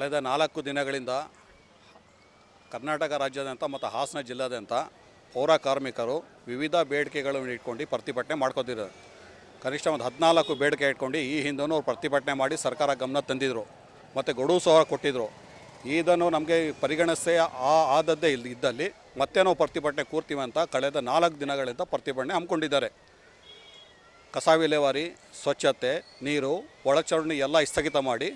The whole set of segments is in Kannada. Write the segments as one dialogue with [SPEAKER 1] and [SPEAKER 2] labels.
[SPEAKER 1] ಕಳೆದ ನಾಲ್ಕು ದಿನಗಳಿಂದ ಕರ್ನಾಟಕ ರಾಜ್ಯಾದ್ಯಂತ ಮತ್ತು ಹಾಸನ ಜಿಲ್ಲಾದ್ಯಂತ ಪೌರ ಕಾರ್ಮಿಕರು ವಿವಿಧ ಬೇಡಿಕೆಗಳನ್ನು ಇಟ್ಕೊಂಡು ಪ್ರತಿಭಟನೆ ಮಾಡ್ಕೋತಿದ್ದಾರೆ. ಕನಿಷ್ಠ ಒಂದು ಹದಿನಾಲ್ಕು ಬೇಡಿಕೆ ಇಟ್ಕೊಂಡು ಈ ಹಿಂದೂ ಅವ್ರು ಪ್ರತಿಭಟನೆ ಮಾಡಿ ಸರ್ಕಾರ ಗಮನ ತಂದಿದ್ರು ಮತ್ತು ಗಡುವು ಸಹ ಕೊಟ್ಟಿದ್ದರು ಇದನ್ನು ನಮಗೆ ಪರಿಗಣಿಸೇ ಆ ಆದದ್ದೇ ಇಲ್ಲಿ ಇದ್ದಲ್ಲಿ ಮತ್ತೆ ನಾವು ಪ್ರತಿಭಟನೆ ಕೂರ್ತೀವಿ ಅಂತ ಕಳೆದ ನಾಲ್ಕು ದಿನಗಳಿಂದ ಪ್ರತಿಭಟನೆ ಹಮ್ಮಿಕೊಂಡಿದ್ದಾರೆ. ಕಸ ವಿಲೇವಾರಿ ಸ್ವಚ್ಛತೆ, ನೀರು, ಒಳಚರಂಡಿ ಎಲ್ಲ ಸ್ಥಗಿತ ಮಾಡಿ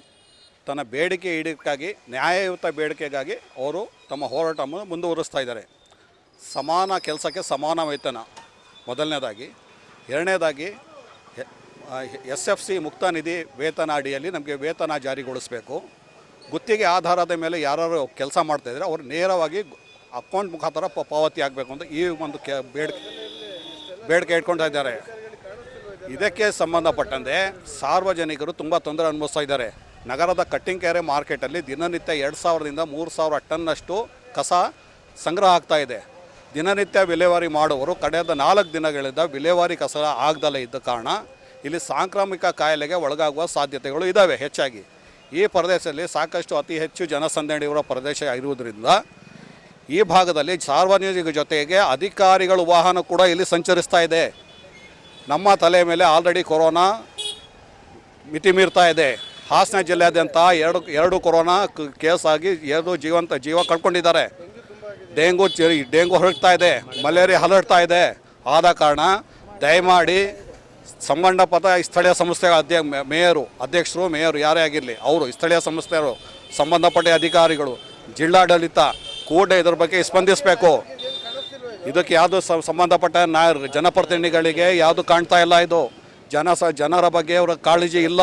[SPEAKER 1] ತನ್ನ ಬೇಡಿಕೆ ಈಡಕ್ಕಾಗಿ ನ್ಯಾಯಯುತ ಬೇಡಿಕೆಗಾಗಿ ಅವರು ತಮ್ಮ ಹೋರಾಟವನ್ನು ಮುಂದುವರಿಸ್ತಾ ಇದ್ದಾರೆ. ಸಮಾನ ಕೆಲಸಕ್ಕೆ ಸಮಾನ ವೇತನ. ಮೊದಲನೇದಾಗಿ. ಎರಡನೇದಾಗಿ ಎಸ್ ಎಫ್ ಸಿ ಮುಕ್ತ ನಿಧಿ ವೇತನ ಅಡಿಯಲ್ಲಿ ನಮಗೆ ವೇತನ ಜಾರಿಗೊಳಿಸಬೇಕು. ಗುತ್ತಿಗೆ ಆಧಾರದ ಮೇಲೆ ಯಾರು ಕೆಲಸ ಮಾಡ್ತಾಯಿದ್ರೆ ಅವರು ನೇರವಾಗಿ ಅಕೌಂಟ್ ಮುಖಾಂತರ ಪಾವತಿ ಆಗಬೇಕು ಅಂತ ಈ ಒಂದು ಕೆ ಬೇಡಿಕೆ ಬೇಡಿಕೆ ಇಟ್ಕೊಳ್ತಾ ಇದ್ದಾರೆ. ಇದಕ್ಕೆ ಸಂಬಂಧಪಟ್ಟಂತೆ ಸಾರ್ವಜನಿಕರು ತುಂಬ ತೊಂದರೆ ಅನುಭವಿಸ್ತಾ ಇದ್ದಾರೆ. ನಗರದ ಕಟ್ಟಿಂಗ್ಕೆರೆ ಮಾರ್ಕೆಟಲ್ಲಿ ದಿನನಿತ್ಯ ಎರಡು ಸಾವಿರದಿಂದ ಮೂರು ಸಾವಿರ ಟನ್ನಷ್ಟು ಕಸ ಸಂಗ್ರಹ ಆಗ್ತಾ ಇದೆ. ದಿನನಿತ್ಯ ವಿಲೇವಾರಿ ಮಾಡುವವರು ಕಡೆಯದ ನಾಲ್ಕು ದಿನಗಳಿಂದ ವಿಲೇವಾರಿ ಕಸ ಆಗದಲ್ಲೇ ಇದ್ದ ಕಾರಣ ಇಲ್ಲಿ ಸಾಂಕ್ರಾಮಿಕ ಕಾಯಿಲೆಗೆ ಒಳಗಾಗುವ ಸಾಧ್ಯತೆಗಳು ಇದ್ದಾವೆ ಹೆಚ್ಚಾಗಿ. ಈ ಪ್ರದೇಶದಲ್ಲಿ ಸಾಕಷ್ಟು ಅತಿ ಹೆಚ್ಚು ಜನಸಂದಣಿ ಇರುವ ಪ್ರದೇಶ ಇರುವುದರಿಂದ ಈ ಭಾಗದಲ್ಲಿ ಸಾರ್ವಜನಿಕ ಜೊತೆಗೆ ಅಧಿಕಾರಿಗಳ ವಾಹನ ಕೂಡ ಇಲ್ಲಿ ಸಂಚರಿಸ್ತಾ ಇದೆ. ನಮ್ಮ ತಲೆ ಮೇಲೆ ಆಲ್ರೆಡಿ ಕೊರೋನಾ ಮಿತಿ ಮೀರ್ತಾ ಇದೆ. ಹಾಸನ ಜಿಲ್ಲೆಯಾದ್ಯಂತ ಎರಡು ಎರಡು ಕೊರೋನಾ ಕೇಸ್ ಆಗಿ ಎರಡು ಜೀವಂತ ಜೀವ ಕಳ್ಕೊಂಡಿದ್ದಾರೆ. ಡೆಂಗು ಡೆಂಗು ಹರಡ್ತಾ ಇದೆ, ಮಲೇರಿಯಾ ಹರಡ್ತಾ ಇದೆ. ಆದ ಕಾರಣ ದಯಮಾಡಿ ಸಂಬಂಧಪಟ್ಟ ಸ್ಥಳೀಯ ಸಂಸ್ಥೆ ಅಧ್ಯ ಮೇಯರು, ಅಧ್ಯಕ್ಷರು, ಮೇಯರು ಯಾರೇ ಆಗಿರಲಿ, ಅವರು ಸ್ಥಳೀಯ ಸಂಸ್ಥೆಯವರು, ಸಂಬಂಧಪಟ್ಟ ಅಧಿಕಾರಿಗಳು, ಜಿಲ್ಲಾಡಳಿತ ಕೂಡ ಇದರ ಬಗ್ಗೆ ಸ್ಪಂದಿಸಬೇಕು. ಇದಕ್ಕೆ ಯಾವುದು ಸಂಬಂಧಪಟ್ಟ ನಾ, ಜನಪ್ರತಿನಿಧಿಗಳಿಗೆ ಯಾವುದು ಕಾಣ್ತಾ ಇಲ್ಲ ಇದು. ಜನ ಸ, ಜನರ ಬಗ್ಗೆ ಅವರ ಕಾಳಜಿ ಇಲ್ಲ.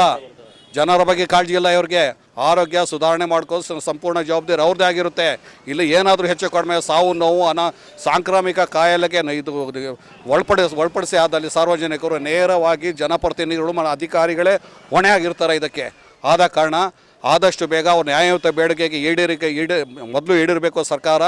[SPEAKER 1] ಜನರ ಬಗ್ಗೆ ಕಾಳಜಿ ಇಲ್ಲ ಇವ್ರಿಗೆ. ಆರೋಗ್ಯ ಸುಧಾರಣೆ ಮಾಡ್ಕೋ ಸಂಪೂರ್ಣ ಜವಾಬ್ದಾರಿ ಅವ್ರದ್ದೇ ಆಗಿರುತ್ತೆ. ಇಲ್ಲಿ ಏನಾದರೂ ಹೆಚ್ಚು ಕಡಿಮೆ ಸಾವು, ನೋವು, ಅನ ಸಾಂಕ್ರಾಮಿಕ ಕಾಯಿಲೆಗೆ ಇದು ಒಳಪಡಿಸ್ ಒಳಪಡಿಸಿ ಆದಲ್ಲಿ ಸಾರ್ವಜನಿಕರು ನೇರವಾಗಿ ಜನಪ್ರತಿನಿಧಿಗಳು ಅಧಿಕಾರಿಗಳೇ ಹೊಣೆ ಆಗಿರ್ತಾರೆ ಇದಕ್ಕೆ. ಆದ ಕಾರಣ ಆದಷ್ಟು ಬೇಗ ಅವ್ರ ನ್ಯಾಯಯುತ ಬೇಡಿಕೆಗೆ ಈಡೇರಿಕೆ ಈಡೇ ಮೊದಲು ಈಡಿರಬೇಕು ಸರ್ಕಾರ.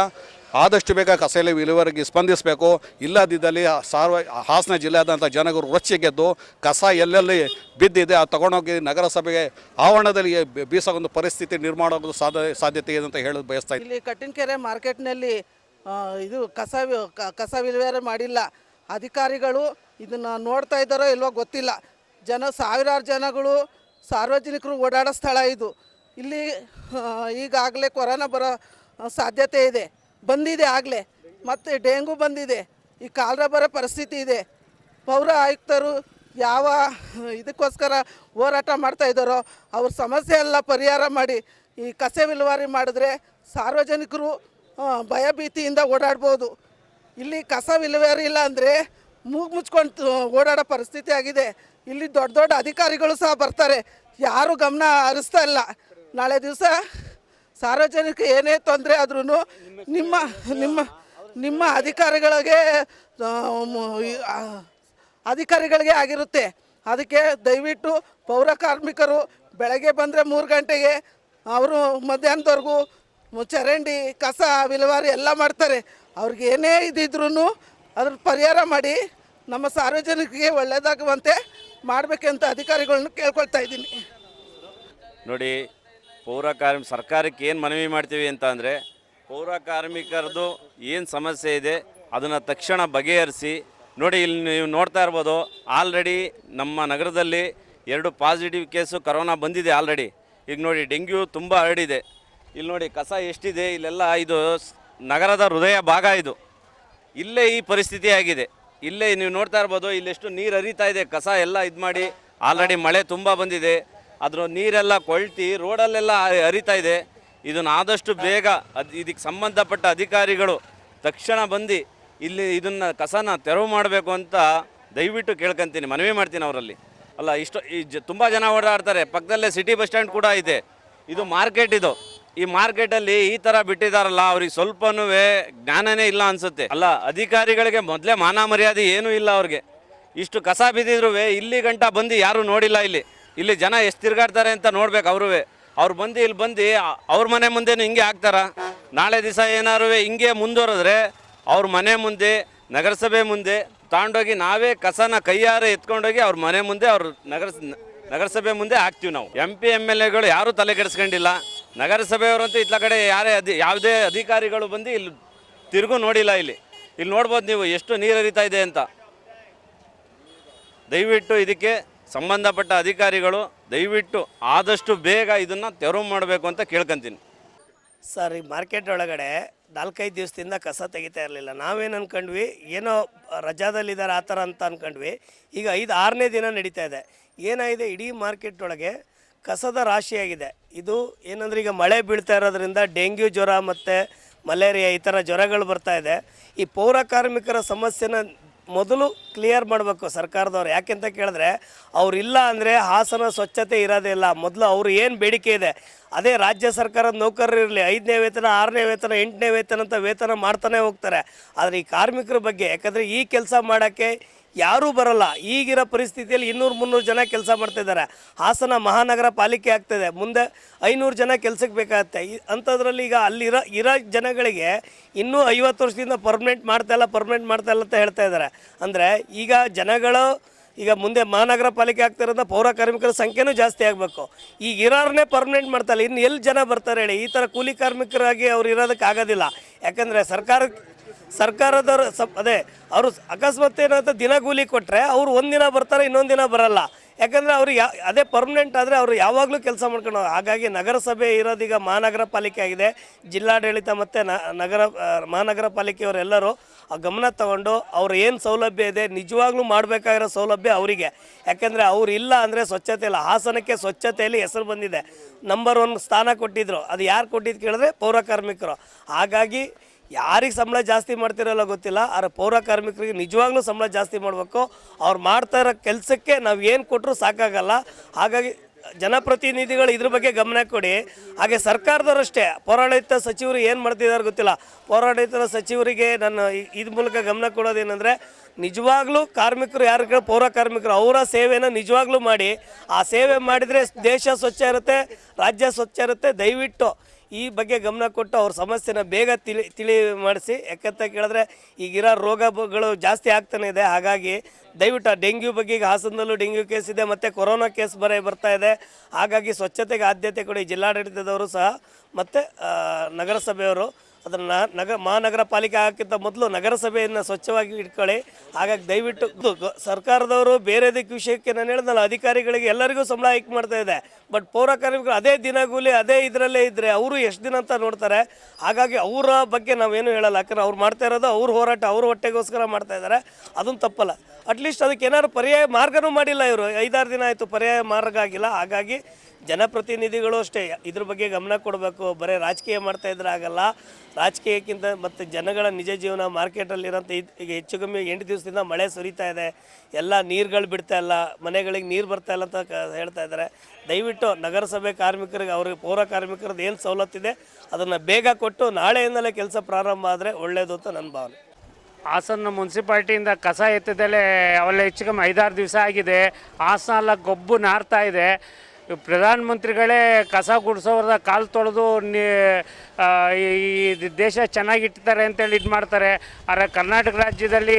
[SPEAKER 1] ಆದಷ್ಟು ಬೇಗ ಕಸಲೆ ವಿಲೇವಾರಿಗೆ ಸ್ಪಂದಿಸಬೇಕು. ಇಲ್ಲದಿದ್ದಲ್ಲಿ ಸಾರ್ವ, ಹಾಸನ ಜಿಲ್ಲೆಯಾದಂಥ ಜನಗರು ರೊಚ್ಚಿಗೆದ್ದು ಕಸ ಎಲ್ಲೆಲ್ಲಿ ಬಿದ್ದಿದೆ ಅದು ತಗೊಂಡೋಗಿ ನಗರಸಭೆಗೆ ಆವರಣದಲ್ಲಿ ಬೀಸೋ ಒಂದು ಪರಿಸ್ಥಿತಿ ನಿರ್ಮಾಣ ಆಗೋದು ಸಾಧ್ಯ ಸಾಧ್ಯತೆ ಇದೆ ಅಂತ ಹೇಳೋದು ಬಯಸ್ತಾ
[SPEAKER 2] ಇಲ್ಲಿ ಕಟ್ಟಿನಕೆರೆ ಮಾರ್ಕೆಟ್ನಲ್ಲಿ ಇದು ಕಸ ಕಸ ವಿಲೇವಾರಿ ಮಾಡಿಲ್ಲ. ಅಧಿಕಾರಿಗಳು ಇದನ್ನು ನೋಡ್ತಾ ಇದ್ದಾರೋ ಇಲ್ವೋ ಗೊತ್ತಿಲ್ಲ. ಜನ, ಸಾವಿರಾರು ಜನಗಳು ಸಾರ್ವಜನಿಕರು ಓಡಾಡೋ ಸ್ಥಳ ಇದು. ಇಲ್ಲಿ ಈಗಾಗಲೇ ಕೊರೋನಾ ಬರೋ ಸಾಧ್ಯತೆ ಇದೆ. ಬಂದಿದೆ ಆಗಲೇ. ಮತ್ತು ಡೆಂಗು ಬಂದಿದೆ. ಈ ಕಾಲರ ಬರೋ ಪರಿಸ್ಥಿತಿ ಇದೆ. ಪೌರ ಆಯುಕ್ತರು ಯಾವ ಇದಕ್ಕೋಸ್ಕರ ಹೋರಾಟ ಮಾಡ್ತಾ ಇದ್ದಾರೋ ಅವ್ರ ಸಮಸ್ಯೆ ಎಲ್ಲ ಪರಿಹಾರ ಮಾಡಿ ಈ ಕಸ ವಿಲುವಾರಿ ಮಾಡಿದ್ರೆ ಸಾರ್ವಜನಿಕರು ಭಯಭೀತಿಯಿಂದ ಓಡಾಡ್ಬೋದು. ಇಲ್ಲಿ ಕಸ ವಿಲುವಾರಿ ಇಲ್ಲ ಅಂದರೆ ಮೂಗು ಮುಚ್ಕೊಂಡು ಓಡಾಡೋ ಪರಿಸ್ಥಿತಿ ಆಗಿದೆ. ಇಲ್ಲಿ ದೊಡ್ಡ ದೊಡ್ಡ ಅಧಿಕಾರಿಗಳು ಸಹ ಬರ್ತಾರೆ. ಯಾರು ಗಮನ ಹರಿಸ್ತಾ ಇಲ್ಲ. ನಾಳೆ ದಿವಸ ಸಾರ್ವಜನಿಕ ಏನೇ ತೊಂದರೆ ಆದ್ರೂ ನಿಮ್ಮ ನಿಮ್ಮ ನಿಮ್ಮ ಅಧಿಕಾರಿಗಳಿಗೆ ಅಧಿಕಾರಿಗಳಿಗೆ ಆಗಿರುತ್ತೆ. ಅದಕ್ಕೆ ದಯವಿಟ್ಟು ಪೌರ ಕಾರ್ಮಿಕರು ಬೆಳಗ್ಗೆ ಬಂದರೆ ಮೂರು ಗಂಟೆಗೆ ಅವರು ಮಧ್ಯಾಹ್ನದವರೆಗೂ ಚರಂಡಿ, ಕಸ, ವಿಲವಾರಿ ಎಲ್ಲ ಮಾಡ್ತಾರೆ. ಅವ್ರಿಗೆ ಏನೇ ಇದ್ದಿದ್ರು ಅದ್ರ ಪರಿಹಾರ ಮಾಡಿ ನಮ್ಮ ಸಾರ್ವಜನಿಕರಿಗೆ ಒಳ್ಳೆಯದಾಗುವಂತೆ ಮಾಡಬೇಕೆಂತ ಅಧಿಕಾರಿಗಳನ್ನ ಕೇಳ್ಕೊಳ್ತಾ ಇದ್ದೀನಿ.
[SPEAKER 3] ನೋಡಿ ಪೌರ ಕಾರ್ಮಿ, ಸರ್ಕಾರಕ್ಕೆ ಏನು ಮನವಿ ಮಾಡ್ತೀವಿ ಅಂತ ಅಂದರೆ, ಪೌರ ಕಾರ್ಮಿಕರದು ಏನು ಸಮಸ್ಯೆ ಇದೆ, ಅದನ್ನು ತಕ್ಷಣ ಬಗೆಹರಿಸಿ, ನೋಡಿ ಇಲ್ಲಿ ನೀವು ನೋಡ್ತಾ ಇರ್ಬೋದು ಆಲ್ರೆಡಿ ನಮ್ಮ ನಗರದಲ್ಲಿ ಎರಡು ಪಾಸಿಟಿವ್ ಕೇಸು ಕರೋನಾ ಬಂದಿದೆ ಆಲ್ರೆಡಿ ಈಗ ನೋಡಿ, ಡೆಂಗ್ಯೂ ತುಂಬ ಹರಡಿದೆ. ಇಲ್ಲಿ ನೋಡಿ, ಕಸ ಎಷ್ಟಿದೆ, ಇಲ್ಲೆಲ್ಲ ಇದು ನಗರದ ಹೃದಯ ಭಾಗ ಇದು. ಇಲ್ಲೇ ಈ ಪರಿಸ್ಥಿತಿ ಆಗಿದೆ. ಇಲ್ಲೇ ನೀವು ನೋಡ್ತಾ ಇರ್ಬೋದು, ಇಲ್ಲೆಷ್ಟು ನೀರು ಹರಿತಾ ಇದೆ, ಕಸ ಎಲ್ಲ ಇದು ಮಾಡಿ ಆಲ್ರೆಡಿ ಮಳೆ ತುಂಬ ಬಂದಿದೆ. ಅದ್ರ ನೀರೆಲ್ಲ ಕೊಳ್ತಿ ರೋಡಲ್ಲೆಲ್ಲ ಹರಿತಾ ಇದೆ. ಇದನ್ನು ಆದಷ್ಟು ಬೇಗ ಅದು ಇದಕ್ಕೆ ಸಂಬಂಧಪಟ್ಟ ಅಧಿಕಾರಿಗಳು ತಕ್ಷಣ ಬಂದು ಇಲ್ಲಿ ಇದನ್ನು ಕಸನ ತೆರವು ಮಾಡಬೇಕು ಅಂತ ದಯವಿಟ್ಟು ಕೇಳ್ಕೊಂತೀನಿ. ಮನವಿ ಮಾಡ್ತೀನಿ ಅವರಲ್ಲಿ. ಅಲ್ಲ, ಇಷ್ಟು ಈ ಜ ತುಂಬ ಜನ ಓಡಾಡ್ತಾರೆ. ಪಕ್ಕದಲ್ಲೇ ಸಿಟಿ ಬಸ್ ಸ್ಟ್ಯಾಂಡ್ ಕೂಡ ಇದೆ. ಇದು ಮಾರ್ಕೆಟ್ ಇದು. ಈ ಮಾರ್ಕೆಟಲ್ಲಿ ಈ ಥರ ಬಿಟ್ಟಿದಾರಲ್ಲ, ಅವ್ರಿಗೆ ಸ್ವಲ್ಪನೂ ಜ್ಞಾನನೇ ಇಲ್ಲ ಅನಿಸುತ್ತೆ. ಅಲ್ಲ, ಅಧಿಕಾರಿಗಳಿಗೆ ಮೊದಲೇ ಮಾನ ಮರ್ಯಾದೆ ಏನೂ ಇಲ್ಲ ಅವ್ರಿಗೆ. ಇಷ್ಟು ಕಸ ಬಿದ್ದಿದ್ರು ಇಲ್ಲಿ ಗಂಟ ಬಂದು ಯಾರೂ ನೋಡಿಲ್ಲ ಇಲ್ಲಿ. ಇಲ್ಲಿ ಜನ ಎಷ್ಟು ತಿರುಗಾಡ್ತಾರೆ ಅಂತ ನೋಡ್ಬೇಕು ಅವರು ಅವ್ರು ಬಂದು ಇಲ್ಲಿ ಬಂದು ಅವ್ರ ಮನೆ ಮುಂದೆನೂ ಹಿಂಗೆ ಹಾಕ್ತಾರ. ನಾಳೆ ದಿವಸ ಏನಾರು ಹಿಂಗೆ ಮುಂದುವರೆದ್ರೆ ಅವ್ರ ಮನೆ ಮುಂದೆ, ನಗರಸಭೆ ಮುಂದೆ ತಗೊಂಡೋಗಿ ನಾವೇ ಕಸನ ಕೈಯಾರೆ ಎತ್ಕೊಂಡೋಗಿ ಅವ್ರ ಮನೆ ಮುಂದೆ ಅವ್ರ ನಗರ ನಗರಸಭೆ ಮುಂದೆ ಹಾಕ್ತೀವಿ ನಾವು. ಎಂ ಪಿ ಎಂ ಎಲ್ ಎಗಳು ಯಾರೂ ತಲೆ ಕೆಡಿಸ್ಕೊಂಡಿಲ್ಲ. ನಗರಸಭೆಯವರಂತೂ ಇತ್ಲ ಕಡೆ ಯಾರೇ ಅದಿ ಯಾವುದೇ ಅಧಿಕಾರಿಗಳು ಬಂದು ಇಲ್ಲಿ ತಿರುಗೂ ನೋಡಿಲ್ಲ ಇಲ್ಲಿ. ಇಲ್ಲಿ ನೋಡ್ಬೋದು ನೀವು ಎಷ್ಟು ನೀರು ಹರಿತಾ ಇದೆ ಅಂತ. ದಯವಿಟ್ಟು ಇದಕ್ಕೆ ಸಂಬಂಧಪಟ್ಟ ಅಧಿಕಾರಿಗಳು ದಯವಿಟ್ಟು ಆದಷ್ಟು ಬೇಗ ಇದನ್ನು ತೆರವು ಮಾಡಬೇಕು ಅಂತ ಕೇಳ್ಕೊಂತೀನಿ.
[SPEAKER 4] ಸರ್, ಈ ಮಾರ್ಕೆಟ್ ಒಳಗಡೆ ನಾಲ್ಕೈದು ದಿವಸದಿಂದ ಕಸ ತೆಗಿತಾ ಇರಲಿಲ್ಲ. ನಾವೇನು ಅಂದ್ಕೊಂಡ್ವಿ ಏನೋ ರಜಾದಲ್ಲಿದ್ದಾರೆ ಆ ಥರ ಅಂತ ಅಂದ್ಕೊಂಡ್ವಿ ಈಗ ಐದು, ಆರನೇ ದಿನ ನಡೀತಾ ಇದೆ. ಏನಾಗಿದೆ, ಇಡೀ ಮಾರ್ಕೆಟ್ ಒಳಗೆ ಕಸದ ರಾಶಿಯಾಗಿದೆ ಇದು ಏನಂದ್ರೆ, ಈಗ ಮಳೆ ಬೀಳ್ತಾ ಇರೋದ್ರಿಂದ ಡೆಂಗ್ಯೂ ಜ್ವರ ಮತ್ತು ಮಲೇರಿಯಾ ಈ ಥರ ಜ್ವರಗಳು ಬರ್ತಾ ಇದೆ. ಈ ಪೌರ ಕಾರ್ಮಿಕರ ಸಮಸ್ಯೆನ ಮೊದಲು ಕ್ಲಿಯರ್ ಮಾಡಬೇಕು ಸರ್ಕಾರದವ್ರು. ಯಾಕೆಂತ ಕೇಳಿದ್ರೆ ಅವರಿಲ್ಲ ಅಂದರೆ ಹಾಸನ ಸ್ವಚ್ಛತೆ ಇರೋದೇ ಇಲ್ಲ. ಮೊದಲು ಅವರು ಏನು ಬೇಡಿಕೆ ಇದೆ? ಅದೇ ರಾಜ್ಯ ಸರ್ಕಾರದ ನೌಕರರು ಇರಲಿ, ಐದನೇ ವೇತನ, ಆರನೇ ವೇತನ, ಎಂಟನೇ ವೇತನ ಅಂತ ವೇತನ ಮಾಡ್ತಾನೆ ಹೋಗ್ತಾರೆ. ಆದರೆ ಈ ಕಾರ್ಮಿಕರ ಬಗ್ಗೆ, ಯಾಕಂದರೆ ಈ ಕೆಲಸ ಮಾಡೋಕ್ಕೆ ಯಾರೂ ಬರಲ್ಲ. ಈಗಿರೋ ಪರಿಸ್ಥಿತಿಯಲ್ಲಿ ಇನ್ನೂರು ಮುನ್ನೂರು ಜನ ಕೆಲಸ ಮಾಡ್ತಿದ್ದಾರೆ ಹಾಸನ ಮಹಾನಗರ ಪಾಲಿಕೆ ಆಗ್ತದೆ. ಮುಂದೆ ಐನೂರು ಜನ ಕೆಲಸಕ್ಕೆ ಬೇಕಾಗುತ್ತೆ. ಈ ಅಂಥದ್ರಲ್ಲಿ ಈಗ ಅಲ್ಲಿರೋ ಇರೋ ಜನಗಳಿಗೆ ಇನ್ನೂ ಐವತ್ತು ವರ್ಷದಿಂದ ಪರ್ಮನೆಂಟ್ ಮಾಡ್ತಾ ಇಲ್ಲ ಪರ್ಮನೆಂಟ್ ಮಾಡ್ತಾ ಇಲ್ಲ ಅಂತ ಹೇಳ್ತಾ ಇದ್ದಾರೆ. ಅಂದರೆ ಈಗ ಜನಗಳು ಈಗ ಮುಂದೆ ಮಹಾನಗರ ಪಾಲಿಕೆ ಆಗ್ತಿರೋದ ಪೌರ ಕಾರ್ಮಿಕರ ಸಂಖ್ಯೆನೂ ಜಾಸ್ತಿ ಆಗಬೇಕು. ಈಗ ಇರೋರನ್ನೇ ಪರ್ಮನೆಂಟ್ ಮಾಡ್ತಾರೆ ಇನ್ನು ಎಲ್ಲಿ ಜನ ಬರ್ತಾರೆ ಹೇಳಿ? ಈ ಥರ ಕೂಲಿ ಕಾರ್ಮಿಕರಾಗಿ ಅವ್ರು ಇರೋದಕ್ಕೆ ಆಗೋದಿಲ್ಲ. ಯಾಕಂದರೆ ಸರ್ಕಾರ ಸರ್ಕಾರದವ್ರು ಸಪ್ ಅದೇ, ಅವರು ಅಕಸ್ಮಾತ್ ಏನಾಗುತ್ತೆ ದಿನ ಕೂಲಿ ಕೊಟ್ಟರೆ ಅವ್ರು ಒಂದಿನ ಬರ್ತಾರೆ, ಇನ್ನೊಂದು ದಿನ ಬರಲ್ಲ. ಯಾಕಂದರೆ ಅವ್ರು ಯಾ ಅದೇ ಪರ್ಮನೆಂಟ್ ಆದರೆ ಅವರು ಯಾವಾಗಲೂ ಕೆಲಸ ಮಾಡ್ಕೊಂಡು ಹಾಗಾಗಿ ನಗರಸಭೆ ಇರೋದೀಗ ಮಹಾನಗರ ಪಾಲಿಕೆ ಆಗಿದೆ. ಜಿಲ್ಲಾಡಳಿತ ಮತ್ತು ನಗರ ಮಹಾನಗರ ಪಾಲಿಕೆಯವರೆಲ್ಲರೂ ಆ ಗಮನ ತಗೊಂಡು ಅವ್ರು ಏನು ಸೌಲಭ್ಯ ಇದೆ, ನಿಜವಾಗ್ಲೂ ಮಾಡಬೇಕಾಗಿರೋ ಸೌಲಭ್ಯ ಅವರಿಗೆ. ಯಾಕೆಂದರೆ ಅವ್ರು ಇಲ್ಲ ಅಂದರೆ ಸ್ವಚ್ಛತೆ ಇಲ್ಲ. ಹಾಸನಕ್ಕೆ ಸ್ವಚ್ಛತೆಯಲ್ಲಿ ಹೆಸರು ಬಂದಿದೆ. ನಂಬರ್ ಒನ್ ಸ್ಥಾನ ಕೊಟ್ಟಿದ್ರು. ಅದು ಯಾರು ಕೊಟ್ಟಿದ್ದು ಕೇಳಿದ್ರೆ ಪೌರ ಕಾರ್ಮಿಕರು. ಹಾಗಾಗಿ ಯಾರಿಗೆ ಸಂಬಳ ಜಾಸ್ತಿ ಮಾಡ್ತಿರಲ್ಲ ಗೊತ್ತಿಲ್ಲ, ಆದರೆ ಪೌರ ಕಾರ್ಮಿಕರಿಗೆ ನಿಜವಾಗ್ಲೂ ಸಂಬಳ ಜಾಸ್ತಿ ಮಾಡಬೇಕು. ಅವ್ರು ಮಾಡ್ತಾ ಇರೋ ಕೆಲಸಕ್ಕೆ ನಾವು ಏನು ಕೊಟ್ಟರು ಸಾಕಾಗಲ್ಲ. ಹಾಗಾಗಿ ಜನಪ್ರತಿನಿಧಿಗಳು ಇದ್ರ ಬಗ್ಗೆ ಗಮನ ಕೊಡಿ. ಹಾಗೆ ಸರ್ಕಾರದವರಷ್ಟೇ, ಪೌರಾಡಳಿತ ಸಚಿವರು ಏನು ಮಾಡ್ತಿದ್ದಾರೆ ಗೊತ್ತಿಲ್ಲ. ಪೌರಾಡಳಿತದ ಸಚಿವರಿಗೆ ನಾನು ಇದ್ರ ಮೂಲಕ ಗಮನ ಕೊಡೋದೇನೆಂದರೆ ನಿಜವಾಗ್ಲೂ ಕಾರ್ಮಿಕರು ಯಾರು ಪೌರ ಕಾರ್ಮಿಕರು, ಅವರ ಸೇವೆನ ನಿಜವಾಗ್ಲೂ ಮಾಡಿ, ಆ ಸೇವೆ ಮಾಡಿದರೆ ದೇಶ ಸ್ವಚ್ಛ ಇರುತ್ತೆ, ರಾಜ್ಯ ಸ್ವಚ್ಛ ಇರುತ್ತೆ. ದಯವಿಟ್ಟು ಈ ಬಗ್ಗೆ ಗಮನ ಕೊಟ್ಟು ಅವ್ರ ಸಮಸ್ಯೆನ ಬೇಗ ತಿಳಿ ತಿಳಿ ಮಾಡಿಸಿ. ಯಾಕಂತ ಕೇಳಿದ್ರೆ ಈಗಿರೋ ರೋಗಗಳು ಜಾಸ್ತಿ ಆಗ್ತಾನೆ ಇದೆ. ಹಾಗಾಗಿ ದಯವಿಟ್ಟು ಡೆಂಗ್ಯೂ ಬಗ್ಗೆ ಈಗ ಹಾಸನದಲ್ಲೂ ಡೆಂಗ್ಯೂ ಕೇಸ್ ಇದೆ, ಮತ್ತು ಕೊರೋನಾ ಕೇಸ್ ಬರೇ ಬರ್ತಾ ಇದೆ. ಹಾಗಾಗಿ ಸ್ವಚ್ಛತೆಗೆ ಆದ್ಯತೆ ಕೊಡಿ. ಜಿಲ್ಲಾಡಳಿತದವರು ಸಹ, ಮತ್ತು ನಗರಸಭೆಯವರು ಅದನ್ನು ನಗ ಮಹಾನಗರ ಪಾಲಿಕೆ ಹಾಕಿಂತ ಮೊದಲು ನಗರಸಭೆಯನ್ನು ಸ್ವಚ್ಛವಾಗಿ ಇಟ್ಕೊಳ್ಳಿ. ಹಾಗಾಗಿ ದಯವಿಟ್ಟು ಸರ್ಕಾರದವರು ಬೇರೆದಕ್ಕೆ ವಿಷಯಕ್ಕೆ ನಾನು ಹೇಳಿದ್ನಲ್ಲ ಅಧಿಕಾರಿಗಳಿಗೆ ಎಲ್ಲರಿಗೂ ಸಂಬಳ ಹೈಕ್ ಮಾಡ್ತಾ ಇದೆ. ಬಟ್ ಪೌರ ಕಾರ್ಮಿಕರು ಅದೇ ದಿನಗೂಲಿ, ಅದೇ ಇದರಲ್ಲೇ ಇದ್ದರೆ ಅವರು ಎಷ್ಟು ದಿನ ಅಂತ ನೋಡ್ತಾರೆ. ಹಾಗಾಗಿ ಅವರ ಬಗ್ಗೆ ನಾವೇನು ಹೇಳಲ್ಲ. ಯಾಕಂದ್ರೆ ಅವ್ರು ಮಾಡ್ತಾ ಇರೋದು ಅವ್ರ ಹೋರಾಟ, ಅವ್ರ ಹೊಟ್ಟೆಗೋಸ್ಕರ ಮಾಡ್ತಾ ಇದ್ದಾರೆ. ಅದನ್ನು ತಪ್ಪಲ್ಲ. ಅಟ್ಲೀಸ್ಟ್ ಅದಕ್ಕೆ ಏನಾದ್ರು ಪರ್ಯಾಯ ಮಾರ್ಗನೂ ಮಾಡಿಲ್ಲ ಇವರು. ಐದಾರು ದಿನ ಆಯಿತು ಪರ್ಯಾಯ ಮಾರ್ಗ ಆಗಿಲ್ಲ. ಹಾಗಾಗಿ ಜನಪ್ರತಿನಿಧಿಗಳು ಅಷ್ಟೇ. ಇದ್ರ ಬಗ್ಗೆ ಗಮನ ಕೊಡಬೇಕು. ಬರೀ ರಾಜಕೀಯ ಮಾಡ್ತಾ ಇದ್ರೆ ಆಗಲ್ಲ. ರಾಜಕೀಯಕ್ಕಿಂತ ಮತ್ತು ಜನಗಳ ನಿಜ ಜೀವನ ಮಾರ್ಕೆಟಲ್ಲಿರೋಂಥ ಈಗ ಹೆಚ್ಚು ಕಮ್ಮಿ ಎಂಟು ದಿವಸದಿಂದ ಮಳೆ ಸುರಿತಾ ಇದೆ. ಎಲ್ಲ ನೀರುಗಳು ಬಿಡ್ತಾ ಇಲ್ಲ. ಮನೆಗಳಿಗೆ ನೀರು ಬರ್ತಾ ಇಲ್ಲ ಅಂತ ಹೇಳ್ತಾ ಇದ್ದಾರೆ. ದಯವಿಟ್ಟು ನಗರಸಭೆ ಕಾರ್ಮಿಕರಿಗೆ, ಅವ್ರಿಗೆ ಪೌರ ಕಾರ್ಮಿಕರದ್ದು ಏನು ಸವಲತ್ತಿದೆ ಅದನ್ನು ಬೇಗ ಕೊಟ್ಟು ನಾಳೆಯಿಂದಲೇ ಕೆಲಸ ಪ್ರಾರಂಭ ಆದರೆ ಒಳ್ಳೆಯದು ಅಂತ ನನ್ನ ಭಾವನೆ.
[SPEAKER 5] ಹಾಸನ ಮುನ್ಸಿಪಾಲ್ಟಿಯಿಂದ ಕಸ ಎತ್ತದಲ್ಲೇ ಅವೆಲ್ಲ ಹೆಚ್ಚು ಕಮ್ಮಿ ಐದಾರು ದಿವಸ ಆಗಿದೆ. ಹಾಸನ ಎಲ್ಲ ಗೊಬ್ಬು ನಾರ್ತಾ ಇದೆ. ಪ್ರಧಾನಮಂತ್ರಿಗಳೇ ಕಸ ಗುಡಿಸೋರ್ದ ಕಾಲು ತೊಳೆದು ಈ ದೇಶ ಚೆನ್ನಾಗಿಟ್ಟಿದ್ದಾರೆ ಅಂತೇಳಿ ಇದು ಮಾಡ್ತಾರೆ. ಆದರೆ ಕರ್ನಾಟಕ ರಾಜ್ಯದಲ್ಲಿ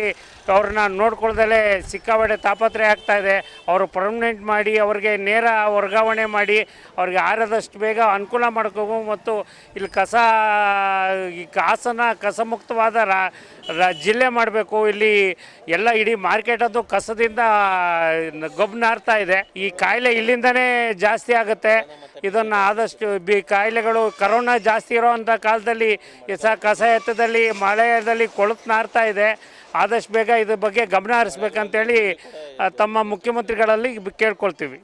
[SPEAKER 5] ಅವ್ರನ್ನ ನೋಡ್ಕೊಳ್ದಲೇ ಸಿಕ್ಕಾಪಟ್ಟೆ ತಾಪತ್ರೆ ಆಗ್ತಾ ಇದೆ. ಅವರು ಪರ್ಮನೆಂಟ್ ಮಾಡಿ, ಅವ್ರಿಗೆ ನೇರ ವರ್ಗಾವಣೆ ಮಾಡಿ, ಅವ್ರಿಗೆ ಆರದಷ್ಟು ಬೇಗ ಅನುಕೂಲ ಮಾಡ್ಕೋಬೇಕು ಮತ್ತು ಇಲ್ಲಿ ಕಸ, ಈ ಹಾಸನ ಕಸಮುಕ್ತವಾದ ಜಿಲ್ಲೆ ಮಾಡಬೇಕು. ಇಲ್ಲಿ ಎಲ್ಲ ಇಡೀ ಮಾರ್ಕೆಟ್ ಅದು ಕಸದಿಂದ ಗೊಬ್ಬನಾರ್ತಾ ಇದೆ. ಈ ಕಾಯಿಲೆ ಇಲ್ಲಿಂದನೇ ಜಾಸ್ತಿ ಆಗುತ್ತೆ. ಇದನ್ನು ಆದಷ್ಟು ಬಿ ಕಾಯಿಲೆಗಳು ಕರೋನಾ ಜಾಸ್ತಿ ಇರೋವಂಥ ಕಾಲದಲ್ಲಿ ಸ ಕಸ ಎತ್ತದಲ್ಲಿ ಮಳೆಯಲ್ಲಿ ಕೊಳತು ನಾರ್ತಾ ಇದೆ. ಆದಷ್ಟು ಬೇಗ ಇದ್ರ ಬಗ್ಗೆ ಗಮನ ಹರಿಸ್ಬೇಕಂತೇಳಿ ತಮ್ಮ ಮುಖ್ಯಮಂತ್ರಿಗಳಲ್ಲಿ ಕೇಳ್ಕೊಳ್ತೀವಿ.